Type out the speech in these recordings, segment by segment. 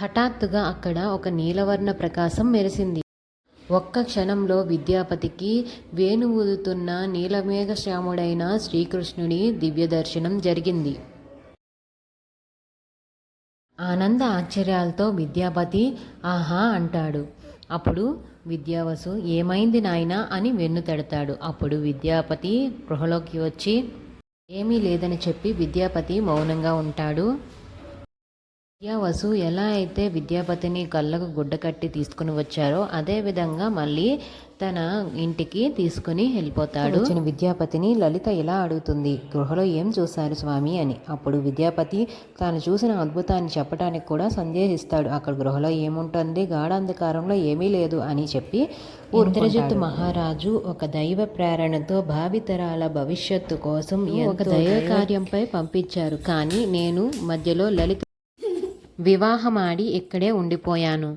హఠాత్తుగా అక్కడ ఒక నీలవర్ణ ప్రకాశం మెరిసింది. ఒక్క క్షణంలో విద్యాపతికి వేణువుదుతున్న నీలమేఘశ్యాముడైన శ్రీకృష్ణుని దివ్యదర్శనం జరిగింది. ఆనంద ఆశ్చర్యాలతో విద్యాపతి ఆహా అంటాడు. అప్పుడు విద్యావసు ఏమైంది నాయనా అని వెన్ను తడతాడు. అప్పుడు విద్యాపతి గృహలోకి వచ్చి ఏమీ లేదని చెప్పి విద్యాపతి మౌనంగా ఉంటాడు. విద్యావసు ఎలా అయితే విద్యాపతిని కళ్ళకు గుడ్డ కట్టి తీసుకుని వచ్చారో అదే విధంగా మళ్ళీ తన ఇంటికి తీసుకుని వెళ్ళిపోతాడు. వచ్చిన విద్యాపతిని లలిత ఇలా అడుగుతుంది గృహలో ఏం చూశారు స్వామి? అని. అప్పుడు విద్యాపతి తాను చూసిన అద్భుతాన్ని చెప్పడానికి కూడా సందేహిస్తాడు. అక్కడ గృహలో ఏముంటుంది? గాఢాంధకారంలో ఏమీ లేదు అని చెప్పి ఇంద్రజిత్ మహారాజు ఒక దైవ ప్రేరణతో భావితరాల భవిష్యత్తు కోసం ఒక దైవ కార్యంపై పంపించారు. కానీ నేను మధ్యలో లలిత వివాహమాడి ఇక్కడే ఉండిపోయాను.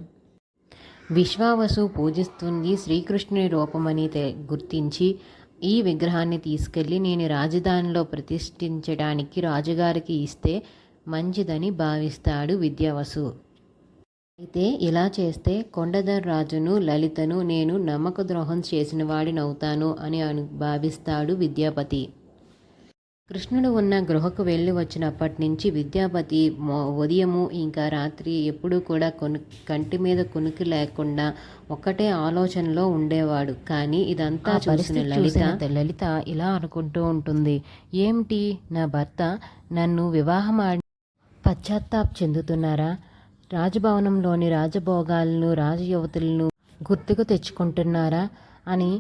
విశ్వావసు పూజిస్తుంది శ్రీకృష్ణుని రూపమని తె గుర్తించి ఈ విగ్రహాన్ని తీసుకెళ్ళి నేను రాజధానిలో ప్రతిష్ఠించడానికి రాజుగారికి ఇస్తే మంచిదని భావిస్తాడు విద్యావసు. అయితే ఇలా చేస్తే కొండధర్ రాజును లలితను నేను నమ్మక ద్రోహం చేసిన వాడినవుతాను అని అను భావిస్తాడు విద్యాపతి. కృష్ణుడు ఉన్న గృహకు వెళ్ళి వచ్చినప్పటి నుంచి విద్యాపతి ఉదయము ఇంకా రాత్రి ఎప్పుడూ కూడా కొను కంటి మీద కునికి లేకుండా ఒక్కటే ఆలోచనలో ఉండేవాడు. కానీ ఇదంతా చూసిన లలిత లలిత ఇలా అనుకుంటూ ఉంటుంది. ఏమిటి? నా భర్త నన్ను వివాహమాడి పశ్చాత్తాప్ చెందుతున్నారా? రాజభవనంలోని రాజభోగాలను రాజయువతులను గుర్తుకు తెచ్చుకుంటున్నారా? అని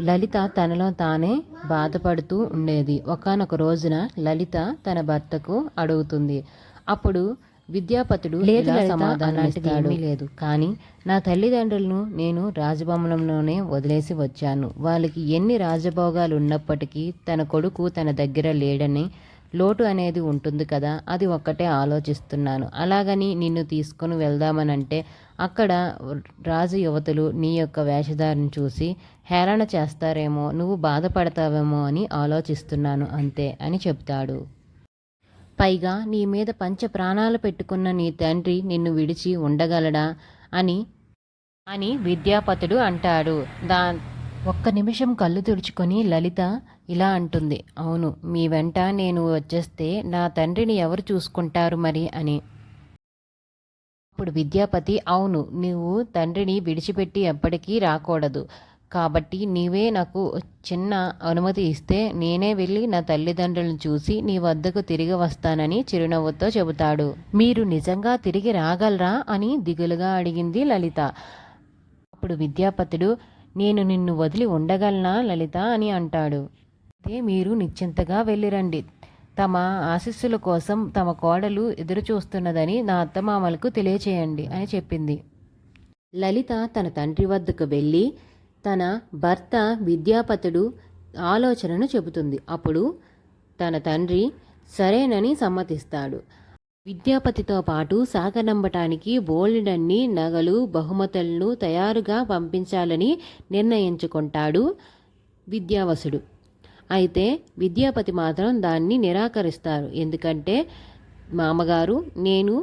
లలిత తనలో తానే బాధపడుతూ ఉండేది. ఒకనొక రోజున లలిత తన భర్తకు అడుగుతుంది. అప్పుడు విద్యాపతుడు లేదు సమాధానం లేదు. కానీ నా తల్లిదండ్రులను నేను రాజభవనంలోనే వదిలేసి వచ్చాను. వాళ్ళకి ఎన్ని రాజభోగాలు ఉన్నప్పటికీ తన కొడుకు తన దగ్గర లేడని లోటు అనేది ఉంటుంది కదా అది ఒక్కటే ఆలోచిస్తున్నాను. అలాగని నిన్ను తీసుకొని వెళ్దామనంటే అక్కడ రాజు యువతులు నీ యొక్క వేషధారిని చూసి హేళన చేస్తారేమో నువ్వు బాధపడతావేమో అని ఆలోచిస్తున్నాను అంతే అని చెప్తాడు. పైగా నీ మీద పంచ ప్రాణాలు పెట్టుకున్న నీ తండ్రి నిన్ను విడిచి ఉండగలడా అని అని విద్యాపతుడు అంటాడు. దా ఒక్క నిమిషం కళ్ళు తుడుచుకొని లలిత ఇలా అంటుంది. అవును మీ వెంట నేను వచ్చేస్తే నా తండ్రిని ఎవరు చూసుకుంటారు మరి అని. అప్పుడు విద్యాపతి అవును నువ్వు తండ్రిని విడిచిపెట్టి ఎప్పటికీ రాకూడదు. కాబట్టి నీవే నాకు చిన్న అనుమతి ఇస్తే నేనే వెళ్ళి నా తల్లిదండ్రులను చూసి నీ వద్దకు తిరిగి వస్తానని చిరునవ్వుతో చెబుతాడు. మీరు నిజంగా తిరిగి రాగలరా? అని దిగులుగా అడిగింది లలిత. అప్పుడు విద్యాపతుడు నేను నిన్ను వదిలి ఉండగలనా లలిత? అని అంటాడు. అయితే మీరు నిశ్చింతగా వెళ్ళిరండి. తమ ఆశీస్సుల కోసం తమ కోడలు ఎదురుచూస్తున్నదని నా అత్తమామలకు తెలియచేయండి అని చెప్పింది. లలిత తన తండ్రి వద్దకు వెళ్ళి తన భర్త విద్యాపతుడు ఆలోచనను చెబుతుంది. అప్పుడు తన తండ్రి సరేనని సమ్మతిస్తాడు. విద్యాపతితో పాటు సాగనంబటానికి బోల్డన్ని నగలు బహుమతులను తయారుగా పంపించాలని నిర్ణయించుకుంటాడు విద్యావసుడు. అయితే విద్యాపతి మాత్రం దాన్ని నిరాకరిస్తారు. ఎందుకంటే మామగారు నేను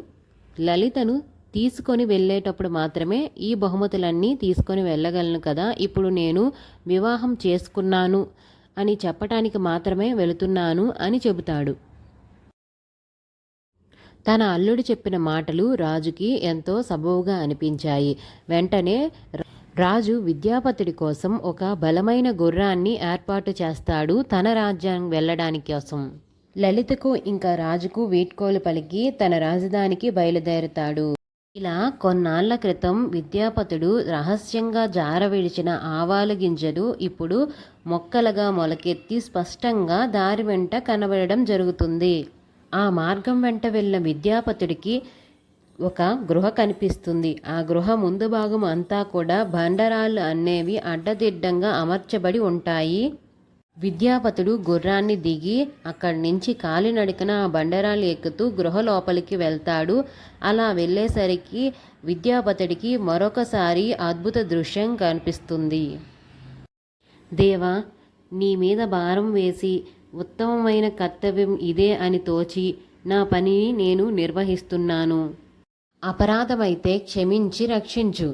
లలితను తీసుకొని వెళ్ళేటప్పుడు మాత్రమే ఈ బహుమతులన్నీ తీసుకొని వెళ్ళగలను కదా. ఇప్పుడు నేను వివాహం చేసుకున్నాను అని చెప్పటానికి మాత్రమే వెళుతున్నాను అని చెబుతాడు. తన అల్లుడు చెప్పిన మాటలు రాజుకి ఎంతో సబవుగా అనిపించాయి. వెంటనే రాజు విద్యాపతుడి కోసం ఒక బలమైన గుర్రాన్ని ఏర్పాటు చేస్తాడు తన రాజ్యానికి వెళ్ళడానికి కోసం. లలితకు ఇంకా రాజుకు వీడ్కోలు పలికి తన రాజధానికి బయలుదేరుతాడు. ఇలా కొన్నాళ్ళ క్రితం విద్యాపతుడు రహస్యంగా జారవిడిచిన ఆవాలు గింజలు ఇప్పుడు మొక్కలుగా మొలకెత్తి స్పష్టంగా దారి వెంట కనబడడం జరుగుతుంది. ఆ మార్గం వెంట వెళ్ళిన విద్యాపతుడికి ఒక గృహ కనిపిస్తుంది. ఆ గృహ ముందు భాగం అంతా కూడా బండరాళ్ళు అనేవి అడ్డదిడ్డంగా అమర్చబడి ఉంటాయి. విద్యాపతుడు గుర్రాన్ని దిగి అక్కడి నుంచి కాలినడకన ఆ బండరాలు ఎక్కుతూ గృహ లోపలికి వెళ్తాడు. అలా వెళ్ళేసరికి విద్యాపతుడికి మరొకసారి అద్భుత దృశ్యం కనిపిస్తుంది. దేవా నీ మీద భారం వేసి ఉత్తమమైన కర్తవ్యం ఇదే అని తోచి నా పనిని నేను నిర్వహిస్తున్నాను. అపరాధమైతే క్షమించి రక్షించు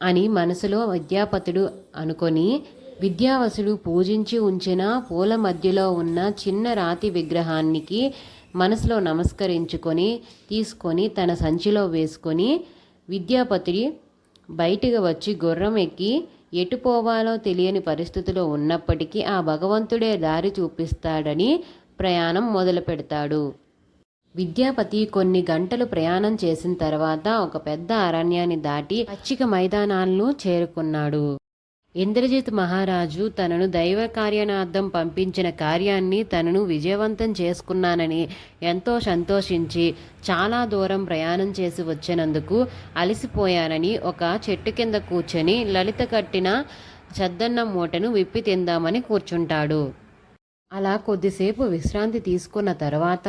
అని మనసులో విద్యాపతుడు అనుకొని విద్యావసుడు పూజించి ఉంచిన పూల మధ్యలో ఉన్న చిన్న రాతి విగ్రహానికి మనసులో నమస్కరించుకొని తీసుకొని తన సంచిలో వేసుకొని విద్యాపతి బయటకు వచ్చి గుర్రం ఎక్కి ఎటు పోవాలో తెలియని పరిస్థితిలో ఉన్నప్పటికీ ఆ భగవంతుడే దారి చూపిస్తాడని ప్రయాణం మొదలు పెడతాడు విద్యాపతి కొన్ని గంటలు ప్రయాణం చేసిన తర్వాత ఒక పెద్ద అరణ్యాన్ని దాటి పచ్చిక మైదానాలను చేరుకున్నాడు. ఇంద్రజిత్ మహారాజు తనను దైవ కార్యనార్థం పంపించిన కార్యాన్ని తనను విజయవంతం చేసుకున్నానని ఎంతో సంతోషించి చాలా దూరం ప్రయాణం చేసి వచ్చినందుకు అలసిపోయానని ఒక చెట్టు కింద కూర్చొని లలిత కట్టిన చద్దన్న మూటను విప్పి తిందామని కూర్చుంటాడు. అలా కొద్దిసేపు విశ్రాంతి తీసుకున్న తర్వాత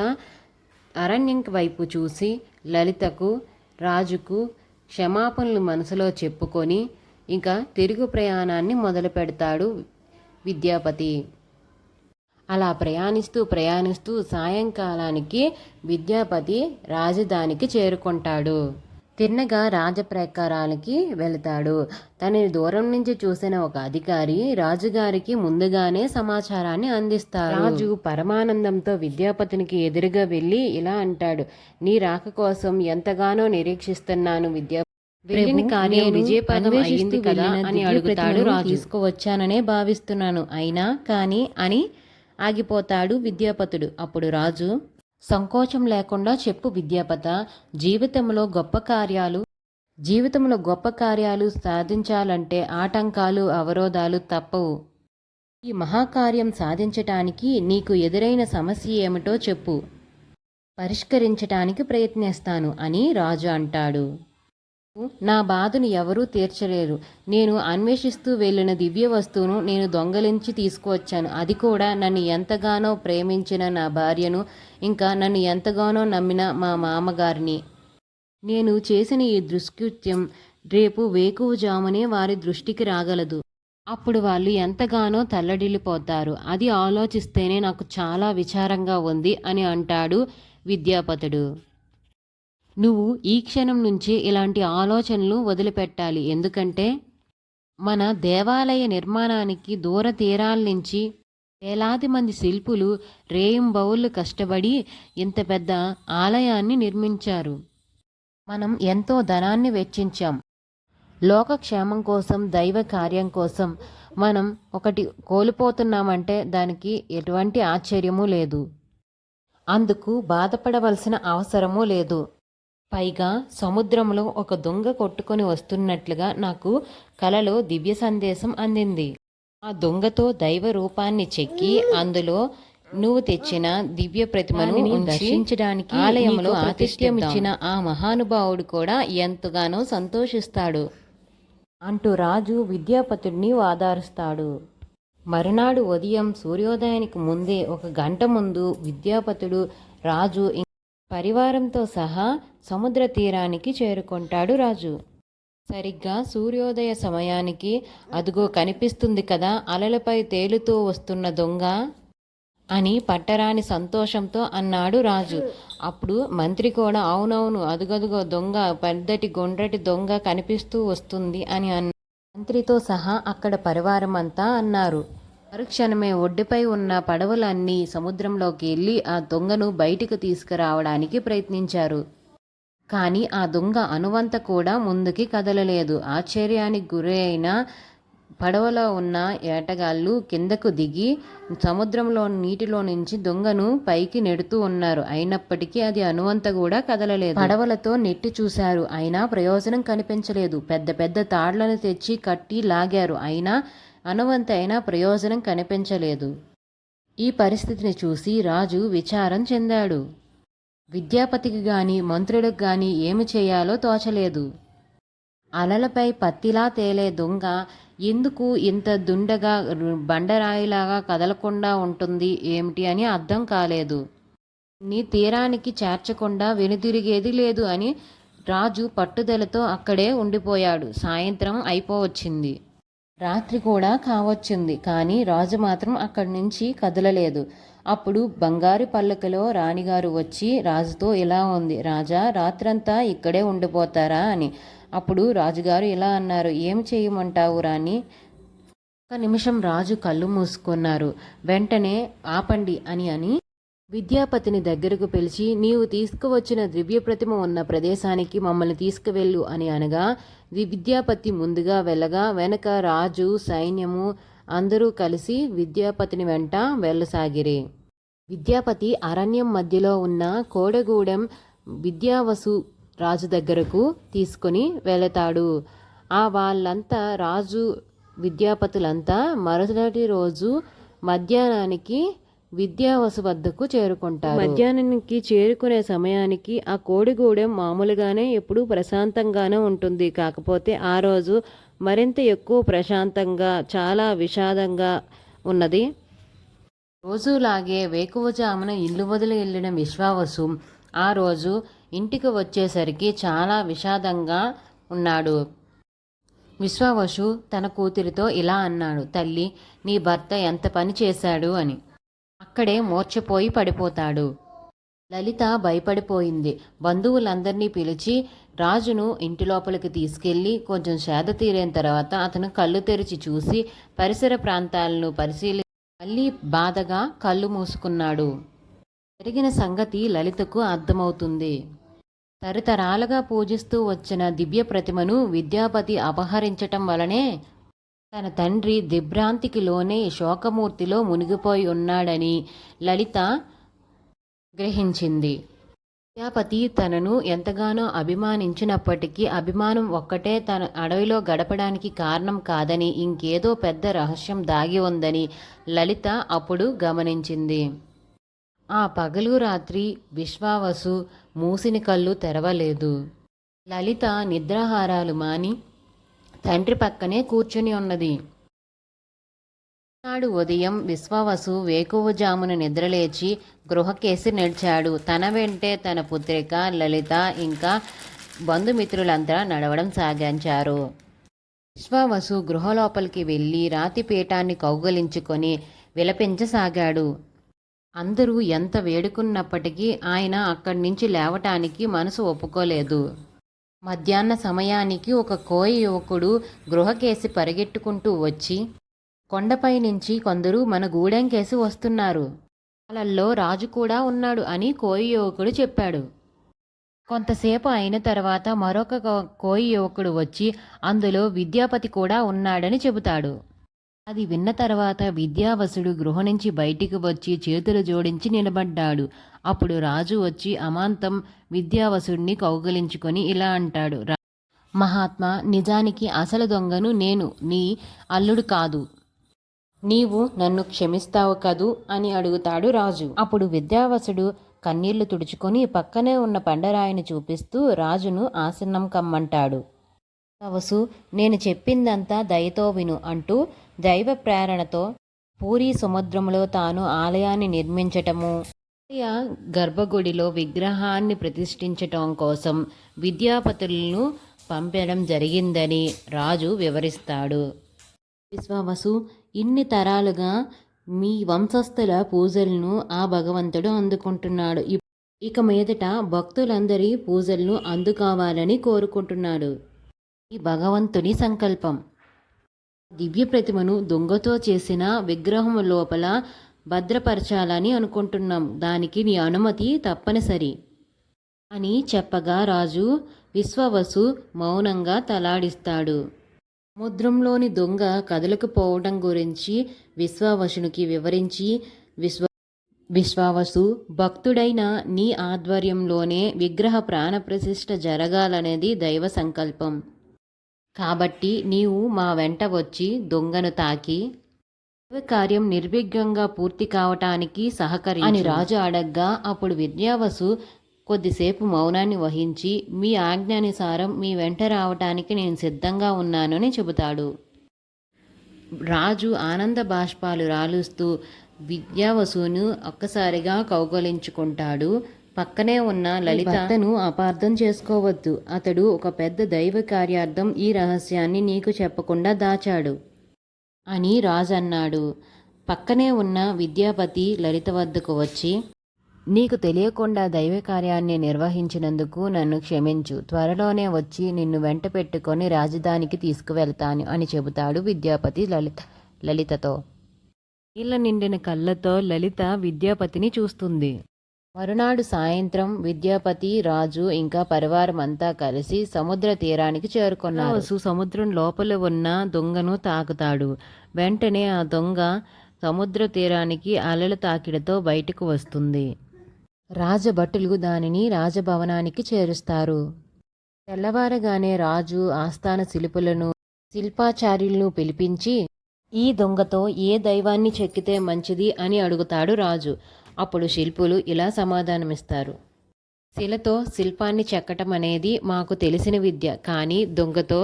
అరణ్యం వైపు చూసి లలితకు రాజుకు క్షమాపణలు మనసులో చెప్పుకొని ఇంకా తిరుగు ప్రయాణాన్ని మొదలు పెడతాడు విద్యాపతి. అలా ప్రయాణిస్తూ ప్రయాణిస్తూ సాయంకాలానికి విద్యాపతి రాజధానికి చేరుకుంటాడు. తిన్నగా రాజప్రకారాలకి వెళతాడు. తనని దూరం నుంచి చూసిన ఒక అధికారి రాజుగారికి ముందుగానే సమాచారాన్ని అందిస్తారు రాజు పరమానందంతో విద్యాపతినికి ఎదురుగా వెళ్ళి ఇలా అంటాడు నీ రాక కోసం ఎంతగానో నిరీక్షిస్తున్నాను విద్యా వెళ్ళిన కార్యం విజయపదం అయ్యింది కదా అని అడుగుతాడు రాజు. తీసుకువచ్చాననే భావిస్తున్నాను. అయినా కానీ అని ఆగిపోతాడు విద్యాపతుడు. అప్పుడు రాజు సంకోచం లేకుండా చెప్పు విద్యాపత. జీవితంలో గొప్ప కార్యాలు జీవితంలో గొప్ప కార్యాలు సాధించాలంటే ఆటంకాలు అవరోధాలు తప్పవు. ఈ మహాకార్యం సాధించటానికి నీకు ఎదురైన సమస్య ఏమిటో చెప్పు. పరిష్కరించటానికి ప్రయత్నిస్తాను అని రాజు అంటాడు. నా బాధను ఎవరూ తీర్చలేరు. నేను అన్వేషిస్తూ వెళ్ళిన దివ్య వస్తువును నేను దొంగలించి తీసుకువచ్చాను. అది కూడా నన్ను ఎంతగానో ప్రేమించిన నా భార్యను ఇంకా నన్ను ఎంతగానో నమ్మిన మా మామగారిని. నేను చేసిన ఈ దుష్కృత్యం రేపు వేకువజామునే వారి దృష్టికి రాగలదు. అప్పుడు వాళ్ళు ఎంతగానో తల్లడిల్లిపోతారు. అది ఆలోచిస్తేనే నాకు చాలా విచారంగా ఉంది అని అంటాడు విద్యాపతుడు. నువ్వు ఈ క్షణం నుంచి ఇలాంటి ఆలోచనలు వదిలిపెట్టాలి. ఎందుకంటే మన దేవాలయ నిర్మాణానికి దూర తీరాల నుంచి వేలాది మంది శిల్పులు రేయింబౌళ్ళు కష్టపడి ఇంత పెద్ద ఆలయాన్ని నిర్మించారు. మనం ఎంతో ధనాన్ని వెచ్చించాం. లోకక్షేమం కోసం దైవ కార్యం కోసం మనం ఒకటి కోల్పోతున్నామంటే దానికి ఎటువంటి ఆశ్చర్యమూ లేదు. అందుకు బాధపడవలసిన అవసరమూ లేదు. పైగా సముద్రంలో ఒక దొంగ కొట్టుకొని వస్తున్నట్లుగా నాకు కలలో దివ్య సందేశం అందింది. ఆ దొంగతో దైవ రూపాన్ని చెక్కి అందులో నువ్వు తెచ్చిన దివ్య ప్రతిమను దర్శించడానికి ఆలయంలో ఆతిథ్యం ఇచ్చిన ఆ మహానుభావుడు కూడా ఎంతగానో సంతోషిస్తాడు. అంటూ రాజు విద్యాపతుడిని వాదారుస్తాడు. మరునాడు ఉదయం సూర్యోదయానికి ముందే ఒక గంట ముందు విద్యాపతుడు రాజు పరివారంతో సహా సముద్ర తీరానికి చేరుకుంటాడు రాజు. సరిగ్గా సూర్యోదయ సమయానికి అదుగో కనిపిస్తుంది కదా అలలపై తేలుతూ వస్తున్న దొంగ అని పట్టరాని సంతోషంతో అన్నాడు రాజు. అప్పుడు మంత్రి కూడా అవునవును అదుగదుగో దొంగ పెద్దటి గుండ్రటి దొంగ కనిపిస్తూ వస్తుంది అని అన్న మంత్రితో సహా అక్కడ పరివారం అంతా అన్నారు. మరుక్షణమే ఒడ్డుపై ఉన్న పడవలన్నీ సముద్రంలోకి వెళ్ళి ఆ దొంగను బయటికి తీసుకురావడానికి ప్రయత్నించారు. కానీ ఆ దొంగ అనువంత కూడా ముందుకి కదలలేదు. ఆశ్చర్యానికి గురి అయిన పడవలో ఉన్న ఏటగాళ్ళు కిందకు దిగి సముద్రంలో నీటిలో నుంచి దొంగను పైకి నెడుతూ ఉన్నారు. అయినప్పటికీ అది అనువంత కూడా కదలలేదు. పడవలతో నెట్టి చూశారు. అయినా ప్రయోజనం కనిపించలేదు. పెద్ద పెద్ద తాళ్ళను తెచ్చి కట్టి లాగారు. అయినా అనువంతైన ప్రయోజనం కనిపించలేదు. ఈ పరిస్థితిని చూసి రాజు విచారం చెందాడు. విద్యాపతికి గాని మంత్రులకు గాని ఏమి చేయాలో తోచలేదు. అలలపై పత్తిలా తేలే దొంగ ఎందుకు ఇంత దుండగా బండరాయిలాగా కదలకుండా ఉంటుంది ఏమిటి అని అర్థం కాలేదు. నీ తీరానికి చేర్చకుండా వెనుదిరిగేది లేదు అని రాజు పట్టుదలతో అక్కడే ఉండిపోయాడు. సాయంత్రం అయిపోవచ్చింది. రాత్రి కూడా కావచ్చింది కానీ రాజు మాత్రం అక్కడి నుంచి కదలలేదు. అప్పుడు బంగారు పల్లకలో రాణిగారు వచ్చి రాజుతో ఇలా ఉంది రాజా రాత్రంతా ఇక్కడే ఉండిపోతారా అని. అప్పుడు రాజుగారు ఇలా అన్నారు ఏం చేయమంటావు రాణి ఒక నిమిషం రాజు కళ్ళు మూసుకున్నారు. వెంటనే ఆపండి అని అని విద్యాపతిని దగ్గరకు పిలిచి నీవు తీసుకువచ్చిన దివ్య ప్రతిమ ఉన్న ప్రదేశానికి మమ్మల్ని తీసుకువెళ్ళు అని అనగా విద్యాపతి ముందుగా వెళ్ళగా వెనక రాజు సైన్యము అందరూ కలిసి విద్యాపతిని వెంట వెళ్ళసాగిరి. విద్యాపతి అరణ్యం మధ్యలో ఉన్న కోడగూడెం విద్యావసు రాజు దగ్గరకు తీసుకొని వెళతాడు. ఆ వాళ్ళంతా రాజు విద్యాపతులంతా మరుసటి రోజు మధ్యాహ్నానికి విద్యావసు వద్దకు చేరుకుంటారు. మధ్యాహ్నానికి చేరుకునే సమయానికి ఆ కోడిగూడెం మామూలుగానే ఎప్పుడూ ప్రశాంతంగానే ఉంటుంది. కాకపోతే ఆ రోజు మరింత ఎక్కువ ప్రశాంతంగా చాలా విషాదంగా ఉన్నది. రోజులాగే వేకువజామున ఇల్లు వదిలి వెళ్ళిన విశ్వావసు ఆ రోజు ఇంటికి వచ్చేసరికి చాలా విషాదంగా ఉన్నాడు. విశ్వావసు తన కూతురితో ఇలా అన్నాడు తల్లి నీ భర్త ఎంత పని చేశాడు? అని. అక్కడే మూర్ఛపోయి పడిపోతాడు. లలిత భయపడిపోయింది. బంధువులందరినీ పిలిచి రాజును ఇంటి లోపలికి తీసుకెళ్ళి కొంచెం సేద తీరిన తర్వాత అతను కళ్ళు తెరిచి చూసి పరిసర ప్రాంతాలను పరిశీలి మళ్ళీ బాధగా కళ్ళు మూసుకున్నాడు. జరిగిన సంగతి లలితకు అర్థమవుతుంది. తరతరాలుగా పూజిస్తూ వచ్చిన దివ్య ప్రతిమను విద్యాపతి అపహరించటం వలనే తన తండ్రి దిభ్రాంతికి లోనే శోకమూర్తిలో మునిగిపోయి ఉన్నాడని లలిత గ్రహించింది. విద్యాపతి తనను ఎంతగానో అభిమానించినప్పటికీ అభిమానం ఒక్కటే తన అడవిలో గడపడానికి కారణం కాదని ఇంకేదో పెద్ద రహస్యం దాగి ఉందని లలిత అప్పుడు గమనించింది. ఆ పగలు రాత్రి విశ్వావసు మూసిన కళ్ళు తెరవలేదు. లలిత నిద్రాహారాలు మాని తండ్రి పక్కనే కూర్చుని ఉన్నది. నాడు ఉదయం విశ్వవసు వేకువజామున నిద్రలేచి గృహకేసి నడిచాడు తన వెంటే తన పుత్రిక లలిత ఇంకా బంధుమిత్రులంతా నడవడం సాగించారు. విశ్వవసు గృహలోపలికి వెళ్ళి రాతి పీఠాన్ని కౌగలించుకొని విలపించసాగాడు. అందరూ ఎంత వేడుకున్నప్పటికీ ఆయన అక్కడి నుంచి లేవటానికి మనసు ఒప్పుకోలేదు. మధ్యాహ్న సమయానికి ఒక కోయ యువకుడు గృహకేసి పరిగెట్టుకుంటూ వచ్చి కొండపై నుంచి కొందరు మన గూడెంకేసి వస్తున్నారు. వాళ్ళల్లో రాజు కూడా ఉన్నాడు అని కోయి యువకుడు చెప్పాడు. కొంతసేపు అయిన తర్వాత మరొక కోయి యువకుడు వచ్చి అందులో విద్యాపతి కూడా ఉన్నాడని చెబుతాడు. అది విన్న తర్వాత విద్యావసుడు గృహ నుంచి బయటికి వచ్చి చేతులు జోడించి నిలబడ్డాడు. అప్పుడు రాజు వచ్చి అమాంతం విద్యావసుడిని కౌగలించుకొని ఇలా అంటాడు. "రా- మహాత్మా నిజానికి అసలు దొంగను నేను నీ అల్లుడు కాదు. నీవు నన్ను క్షమిస్తావు కదూ? అని అడుగుతాడు రాజు. అప్పుడు విద్యావసుడు కన్నీళ్ళు తుడుచుకొని పక్కనే ఉన్న పండరాయిని చూపిస్తూ రాజును ఆసనం కమ్మంటాడు. వసు నేను చెప్పిందంతా దయతో విను అంటూ దైవ ప్రేరణతో పూరి సముద్రంలో తాను ఆలయాన్ని నిర్మించటము. ఆలయ గర్భగుడిలో విగ్రహాన్ని ప్రతిష్ఠించటం కోసం విద్యాపతులను పంపడం జరిగిందని రాజు వివరిస్తాడు. విశ్వావసు ఇన్ని తరాలుగా మీ వంశస్థుల పూజలను ఆ భగవంతుడు అందుకుంటున్నాడు. ఇక మీదట భక్తులందరి పూజలను అందుకోవాలని కోరుకుంటున్నాడు. ఈ భగవంతుని సంకల్పం. దివ్య ప్రతిమను దొంగతో చేసిన విగ్రహం లోపల భద్రపరచాలని అనుకుంటున్నాం. దానికి నీ అనుమతి తప్పనిసరి అని చెప్పగా రాజు విశ్వవసు మౌనంగా తలాడిస్తాడు. సముద్రంలోని దొంగ కదలకపోవడం గురించి విశ్వావసునికి వివరించి విశ్వ విశ్వావసు భక్తుడైన నీ ఆధ్వర్యంలోనే విగ్రహ ప్రాణప్రతిష్ఠ జరగాలనేది దైవ సంకల్పం. కాబట్టి నీవు మా వెంట వచ్చి దొంగను తాకి కార్యం నిర్విఘ్నంగా పూర్తి కావటానికి సహకరి అని రాజు అడగ్గా అప్పుడు విద్యావసు కొద్దిసేపు మౌనాన్ని వహించి మీ ఆజ్ఞానుసారం మీ వెంట రావటానికి నేను సిద్ధంగా ఉన్నానని చెబుతాడు. రాజు ఆనంద బాష్పాలు రాలుస్తూ విద్యావసును ఒక్కసారిగా కౌగలించుకుంటాడు. పక్కనే ఉన్న లలితను అపార్థం చేసుకోవద్దు. అతడు ఒక పెద్ద దైవ కార్యార్థం ఈ రహస్యాన్ని నీకు చెప్పకుండా దాచాడు. అని రాజు అన్నాడు. పక్కనే ఉన్న విద్యాపతి లలిత వద్దకు వచ్చి నీకు తెలియకుండా దైవ కార్యాన్ని నిర్వహించినందుకు నన్ను క్షమించు. త్వరలోనే వచ్చి నిన్ను వెంట పెట్టుకొని రాజధానికి తీసుకువెళ్తాను అని చెబుతాడు విద్యాపతి లలిత లలితతో. నీళ్ళ నిండిన కళ్ళతో లలిత విద్యాపతిని చూస్తుంది. మరునాడు సాయంత్రం విద్యాపతి రాజు ఇంకా పరివారం అంతా కలిసి సముద్ర తీరానికి చేరుకున్నారు. సముద్రం లోపల ఉన్న దొంగను తాకుతాడు. వెంటనే ఆ దొంగ సముద్ర తీరానికి అలల తాకిడితో బయటకు వస్తుంది. రాజభటులు దానిని రాజభవనానికి చేరుస్తారు. తెల్లవారగానే రాజు ఆస్థాన శిల్పులను శిల్పాచార్యులను పిలిపించి ఈ దొంగతో ఏ దైవాన్ని చెక్కితే మంచిది? అని అడుగుతాడు రాజు. అప్పుడు శిల్పులు ఇలా సమాధానమిస్తారు. శిలతో శిల్పాన్ని చెక్కటం అనేది మాకు తెలిసిన విద్య కానీ దొంగతో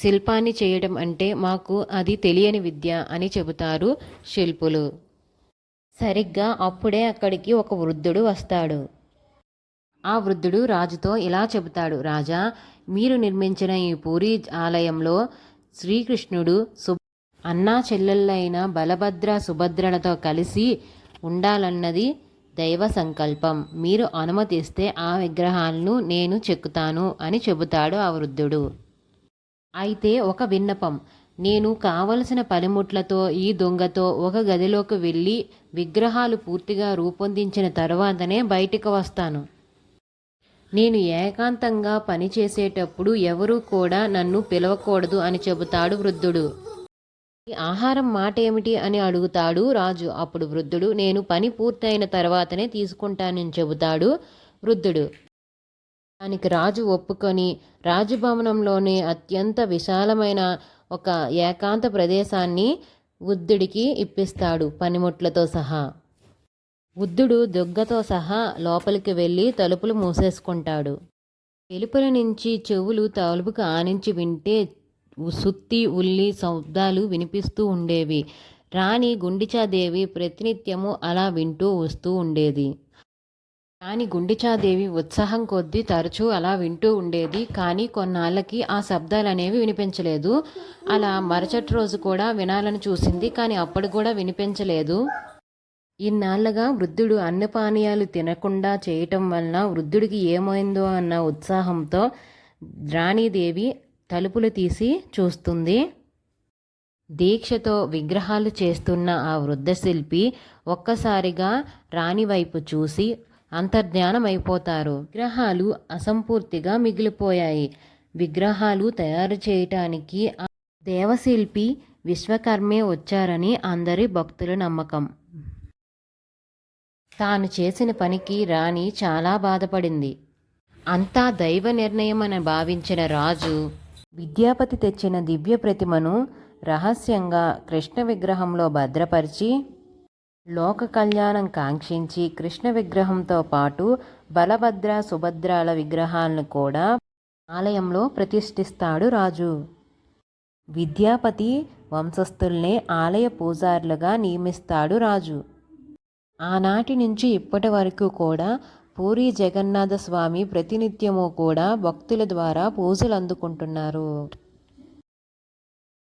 శిల్పాన్ని చేయడం అంటే మాకు అది తెలియని విద్య అని చెబుతారు శిల్పులు. సరిగ్గా అప్పుడే అక్కడికి ఒక వృద్ధుడు వస్తాడు. ఆ వృద్ధుడు రాజుతో ఇలా చెబుతాడు రాజా మీరు నిర్మించిన ఈ పూరి ఆలయంలో శ్రీకృష్ణుడు సు అన్నా చెల్లెళ్ళైన బలభద్ర సుభద్రలతో కలిసి ఉండాలన్నది దైవ సంకల్పం. మీరు అనుమతిస్తే ఆ విగ్రహాలను నేను చెక్కుతాను అని చెబుతాడు ఆ వృద్ధుడు. అయితే ఒక విన్నపం. నేను కావలసిన పనిముట్లతో ఈ దొంగతో ఒక గదిలోకి వెళ్ళి విగ్రహాలు పూర్తిగా రూపొందించిన తర్వాతనే బయటికి వస్తాను. నేను ఏకాంతంగా పనిచేసేటప్పుడు ఎవరూ కూడా నన్ను పిలవకూడదు అని చెబుతాడు వృద్ధుడు. ఆహారం మాట ఏమిటి అని అడుగుతాడు రాజు. అప్పుడు వృద్ధుడు నేను పని పూర్తయిన తర్వాతనే తీసుకుంటానని చెబుతాడు వృద్ధుడు. దానికి రాజు ఒప్పుకొని రాజభవనంలోని అత్యంత విశాలమైన ఒక ఏకాంత ప్రదేశాన్ని వృద్ధుడికి ఇప్పిస్తాడు పనిముట్లతో సహా. వృద్ధుడు దుగ్గతో సహా లోపలికి వెళ్ళి తలుపులు మూసేసుకుంటాడు. వెలుపల నుంచి చెవులు తలుపుకు ఆనించి వింటే సుత్తి ఉల్లి శబ్దాలు వినిపిస్తూ ఉండేవి. రాణి గుండిచాదేవి ప్రతినిత్యము అలా వింటూ వస్తూ ఉండేది. రాణి గుండిచాదేవి ఉత్సాహం కొద్దీ తరచూ అలా వింటూ ఉండేది. కానీ కొన్నాళ్ళకి ఆ శబ్దాలు అనేవి వినిపించలేదు. అలా మరుసటి రోజు కూడా వినాలని చూసింది. కానీ అప్పుడు కూడా వినిపించలేదు. ఇన్నాళ్ళగా వృద్ధుడు అన్నపానీయాలు తినకుండా చేయటం వలన వృద్ధుడికి ఏమైందో అన్న ఉత్సాహంతో రాణీదేవి తలుపులు తీసి చూస్తుంది. దీక్షతో విగ్రహాలు చేస్తున్న ఆ వృద్ధ శిల్పి ఒక్కసారిగా రాణి వైపు చూసి అంతర్జ్ఞానం అయిపోతారు విగ్రహాలు అసంపూర్తిగా మిగిలిపోయాయి. విగ్రహాలు తయారు చేయటానికి దేవశిల్పి విశ్వకర్మే వచ్చారని అందరి భక్తుల నమ్మకం. తాను చేసిన పనికి రాణి చాలా బాధపడింది. అంతా దైవ నిర్ణయం అని భావించిన రాజు విద్యాపతి తెచ్చిన దివ్య ప్రతిమను రహస్యంగా కృష్ణ విగ్రహంలో భద్రపరిచి లోక కళ్యాణం కాంక్షించి కృష్ణ విగ్రహంతో పాటు బలభద్ర సుభద్రాల విగ్రహాలను కూడా ఆలయంలో ప్రతిష్ఠిస్తాడు రాజు. విద్యాపతి వంశస్థుల్నే ఆలయ పూజారులుగా నియమిస్తాడు రాజు. ఆనాటి నుంచి ఇప్పటి వరకు కూడా పూరి జగన్నాథ స్వామి ప్రతినిత్యము కూడా భక్తుల ద్వారా పూజలు అందుకుంటున్నారు